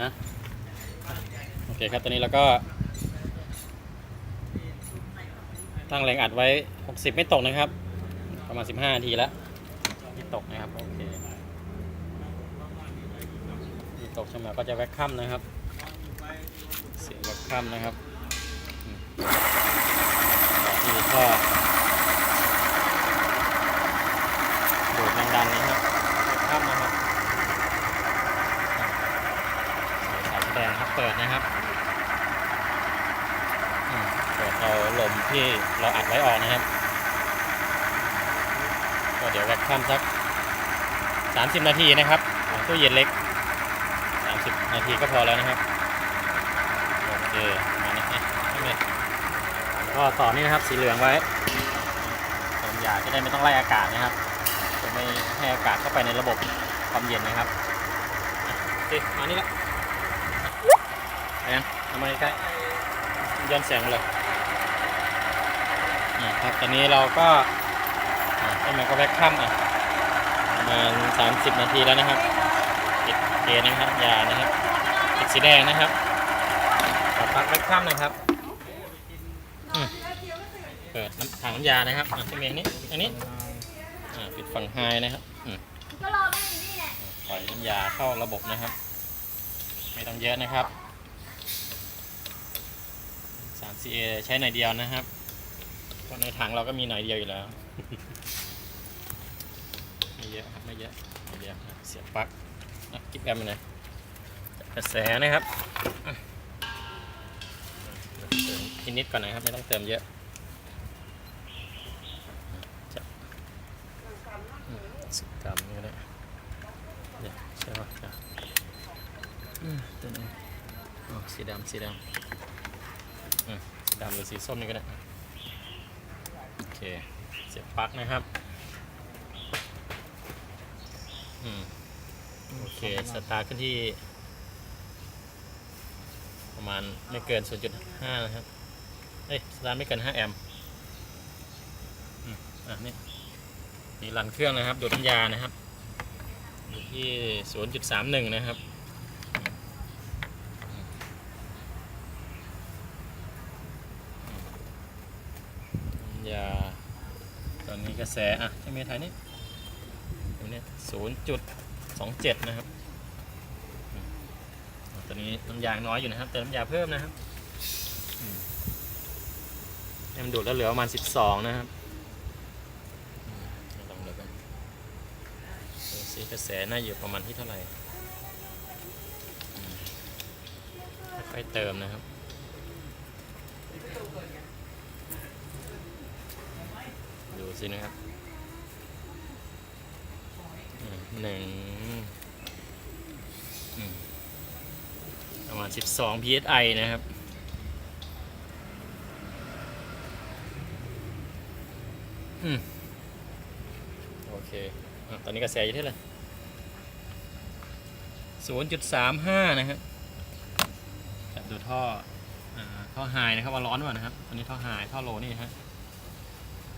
นะโอเคครับตอนนี้เราก็ ตั้งแรงอัดไว้ 60 ไม่ตกนะครับ ประมาณ 15นาทีแล้วไม่ตกนะครับโอเคไม่ตกใช่ไหมก็จะแวคคัมนะครับ เสียงแวคคัมนะครับอืมนี่ก็ดูดแรงดันนะครับแวคคัมนะครับสายแดงครับ เปิดนะครับอืม เอาลมที่เราอัดไว้ออกนะครับ ก็เดี๋ยวแวคคัมสัก 30 นาทีนะครับตู้เย็นเล็ก 30 นาทีก็พอแล้วนะครับ โอเคมานี่นะไม่เป็นก็ต่อนี่นะครับสีเหลืองไว้เติมยาจะได้ไม่ต้องไล่อากาศนะครับจะไม่ให้อากาศเข้าไปในระบบความเย็นนะครับอะโอเคมานี่ละไปยังเอามใกล้ย้อนแสงเลย ครับตอนนี้เราก็อะให้มันก็แวคคัมอะประมาณ30นาทีแล้วนะครับปิดเกนะครับยานะครับปิดสีแดงนะครับขอพักไว้ข้ามหน่อยครับอืมเปิดน้ำถังน้ำยานะครับอะที่เมงนี้อันนี้อ่าปิดฝั่งไฮนะครับอืมก็รอไม่อยู่นี่แหละปล่อยน้ำยาเข้าระบบนะครับ ไม่ต้องเยอะนะครับ 3CA ใช้หน่อยเดียวนะครับ ในถังเราก็มีหน่อยเดียวอยู่แล้ว ไม่เยอะครับไม่เยอะหน่อยเดียวครับเสียบปลั๊กอะกิ๊บแอมไปหน่อยจับกระแสนะครับเติมทีนิดก่อนนะครับ ไม่ต้องเติมเยอะจะอืมสิบกรัมนี่ก็ได้เดี๋ยวใช่ป่ะอะอืมตัวนี้อ๋อสีดำสีดำอืมสีดำหรือสีส้มนี่ก็ได้ โอเค เสียบปลั๊กนะครับอืมโอเค สตาร์ทขึ้นที่ ประมาณไม่เกิน 0.5 นะครับ เอ้ย สตาร์ทไม่เกิน 5 แอมป์อะนี่นี่รันเครื่องนะครับ ดูดน้ำยานะครับ อยู่ที่ 0.31 นะครับอืมน้ำ ยา ตอนนี้กระแส อะใช่ไหมไทยนี่ตรงนี้0.27นะครับ ตอนนี้น้ำยางน้อยอยู่นะครับ เติมน้ำยาเพิ่มนะครับให้มันดูดแล้วเหลือประมาณ12นะครับลองดูกันดูสิกระแสน่าอยู่ประมาณที่เท่าไหร่ค่อยเติมนะครับ ดู สินะครับหนึ่งประมาณ 12 psi นะครับ อืม โอเคอตอนนี้กระแสอยู่ที่เท่าไหร่0.35นะครับจับดูท่ออท่อไฮนะครับว่าร้อนหรือเปล่านะครับ ตอนนี้ท่อไฮท่อโลนี่ฮะ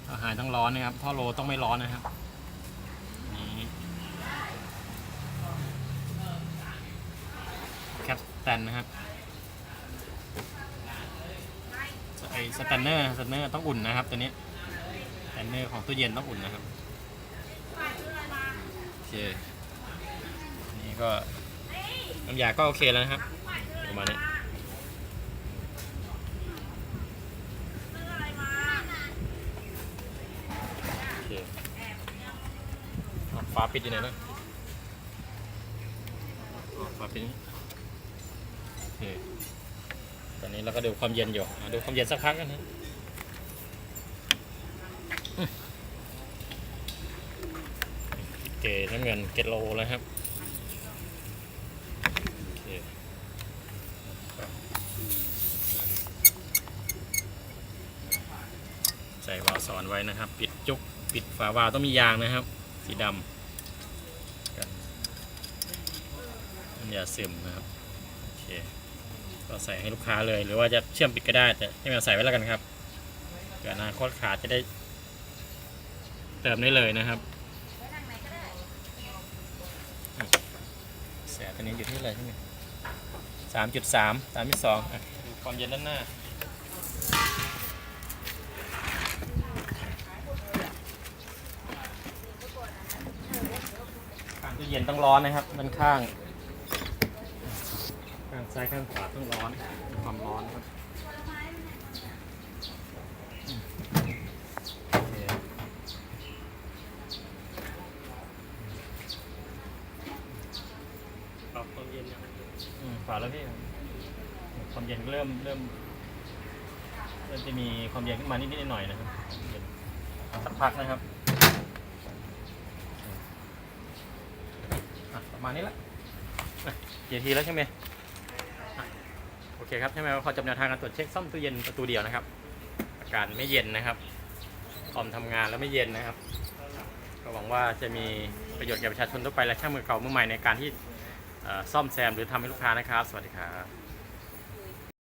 ท่อไฮต้องร้อนนะครับท่อโลต้องไม่ร้อนนะครับนี่แคปสแตนนะครับไอสแตนเนอร์สแตนเนอร์ต้องอุ่นนะครับตัวนี้สแตนเนอร์ของตู้เย็นต้องอุ่นนะครับโอเคนี่ก็น้ำยาก็โอเคแล้วนะครับประมาณนี้โอเคอะ ฝาปิดอยู่ไหนนะฝาปิดนี่โอเคตอนนี้เราก็ดูความเย็นอยู่อะดูความเย็นสักพักกันนะเกน้ำเงินเกตโลแล้วครับโอเคใส่วาล์วสอนไว้นะครับ ปิดจุก ปิดฝาวาล์วต้องมียางนะครับ สีดำกัน น้ำยาซึมนะครับโอเคก็ใส่ให้ลูกค้าเลย หรือว่าจะเชื่อมปิดก็ได้แต่ให้มันใส่ไว้แล้วกันครับเผื่ออนาคตขาดจะได้ เติมได้เลยนะครับแสตัวนี้อยู่ที่อะไรใช่ไหมสามจุดสามสามจุดสองดูความเย็นด้านหน้าข้างตู้เย็นต้องร้อนนะครับด้านข้าง ซ้ายข้างขวาต้องร้อนความร้อนครับปรับความเย็นอืมขวาแล้วพี่ความเย็นเริ่มเริ่มเริ่มจะมีความเย็นขึ้นมานิดๆหน่อยนะครับเย็นสักพักนะครับประมาณนี้ละอะกี่นทีแล้วใช่ไหม เคครับใช่ไหมพอจำแนวทางการตรวจเช็คซ่อมตู้เย็นประตูเดียวนะครับ อาการไม่เย็นนะครับคอมทำงานแล้วไม่เย็นนะครับ ก็หวังว่าจะมีประโยชน์แก่ประชาชนทั่วไปและช่างมือเก่ามือใหม่ในการที่ซ่อมแซมหรือทำให้ลูกค้านะครับ สวัสดีครับ